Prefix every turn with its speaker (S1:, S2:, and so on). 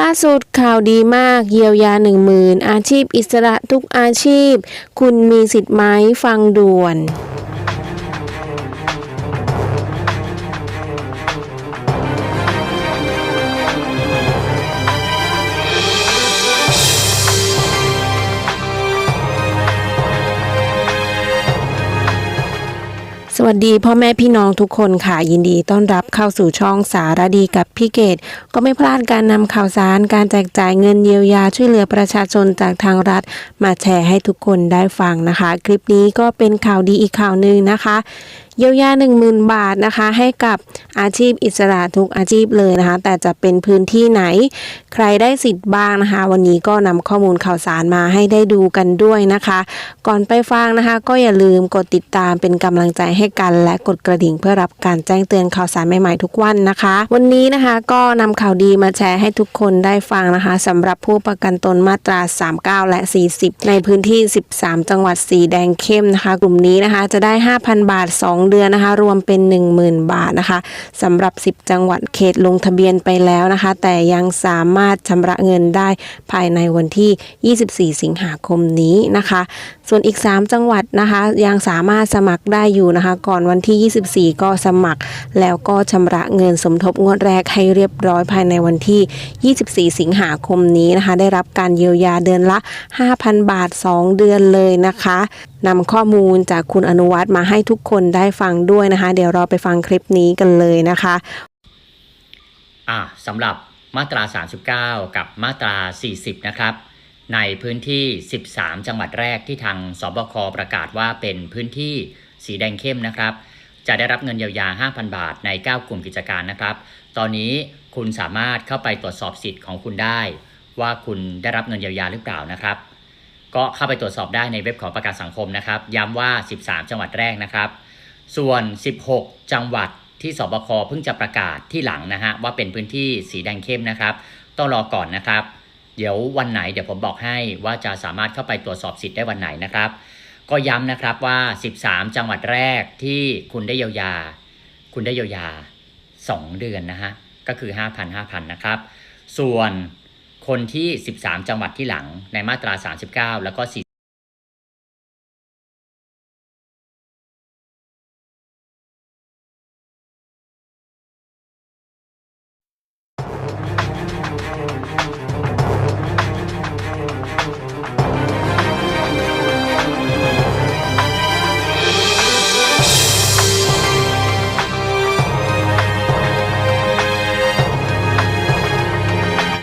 S1: ล่าสุดข่าวดีมากเยียวยาหนึ่งหมื่นอาชีพอิสระทุกอาชีพ คุณมีสิทธิ์ไหมฟังด่วน วัสดีพ่อแม่พี่น้องทุกคนค่ะยินดีต้อนรับเข้าสู่ช่องสารดีกับพี่เกดก็ไม่พลาดการนำข่าวสารการแจกจ่ายเงินเยียวยาช่วยเหลือประชาชนจากทางรัฐ มาแชร์ให้ทุกคนได้ฟังนะคะ คลิปนี้ก็เป็นข่าวดีอีกข่าวหนึ่งนะคะเยียวยา 10,000 บาทนะคะ ให้กับอาชีพอิสระทุกอาชีพเลยนะคะ แต่จะเป็นพื้นที่ไหน ใครได้สิทธิ์บ้างนะคะ วันนี้ก็นำข้อมูลข่าวสารมาให้ได้ดูกันด้วยนะคะ ก่อนไปฟังนะคะ ก็อย่าลืมกดติดตามเป็นกำลังใจให้กัน และกดกระดิ่งเพื่อรับการแจ้งเตือนข่าวสารใหม่ๆทุกวันนะคะ วันนี้นะคะก็นำข่าวดีมาแชร์ให้ทุกคนได้ฟังนะคะสำหรับผู้ประกันตนมาตรา 39 และ 40 ในพื้นที่ 13 จังหวัดสีแดงเข้มนะคะ กลุ่มนี้นะคะ จะได้ 5,000 บาท 2เดือนนะคะ รวมเป็น 10,000 บาทนะคะสำหรับ 10 จังหวัดเขตลงทะเบียนไปแล้วนะคะ แต่ยังสามารถชำระเงินได้ภายในวันที่ 24 สิงหาคมนี้นะคะ ส่วนอีก 3 จังหวัดนะคะ ยังสามารถสมัครได้อยู่นะคะ ก่อนวันที่ 24 ก็สมัคร แล้วก็ชำระเงินสมทบงวดแรกให้เรียบร้อยภายในวันที่ 24 สิงหาคมนี้นะคะ ได้รับการเยียวยาเดือนละ 5,000 บาท 2 เดือนเลยนะคะ นำข้อมูลจากคุณอนุวัฒน์มาให้ทุกคนได้ฟังด้วยนะคะ เดี๋ยวเราไปฟังคลิปนี้กันเลยนะคะ
S2: อ่าสำหรับมาตรา 39 กับมาตรา 40 นะครับ ในพื้นที่ 13 จังหวัดแรกที่ทางสบคประกาศว่าเป็นพื้นที่สีแดงเข้มนะครับ จะได้รับเงินเยียวยา 5,000 บาทใน 9 กลุ่มกิจการนะครับ ตอนนี้คุณสามารถเข้าไปตรวจสอบสิทธิ์ของคุณได้ ว่าคุณได้รับเงินเยียวยาหรือเปล่านะครับ ก็เข้าไปตรวจสอบได้ในเว็บของประกันสังคมนะครับ ย้ำว่า 13 จังหวัดแรกนะครับ ส่วน 16 จังหวัดที่สบคเพิ่งจะประกาศที่หลังนะฮะว่าเป็นพื้นที่สีแดงเข้มนะครับ ต้องรอก่อนนะครับ เดี๋ยววันไหนเดี๋ยวผมบอกให้ว่าจะสามารถเข้าไปตรวจสอบสิทธิ์ได้วันไหนนะครับ ก็ย้ำนะครับว่า 13 จังหวัดแรกที่คุณได้เยียวยา คุณได้เยียวยา 2 เดือนนะฮะก็คือ 5,000 5,000 นะครับ ส่วน คนที่ 13 จังหวัดที่หลังในมาตรา 39 แล้วก็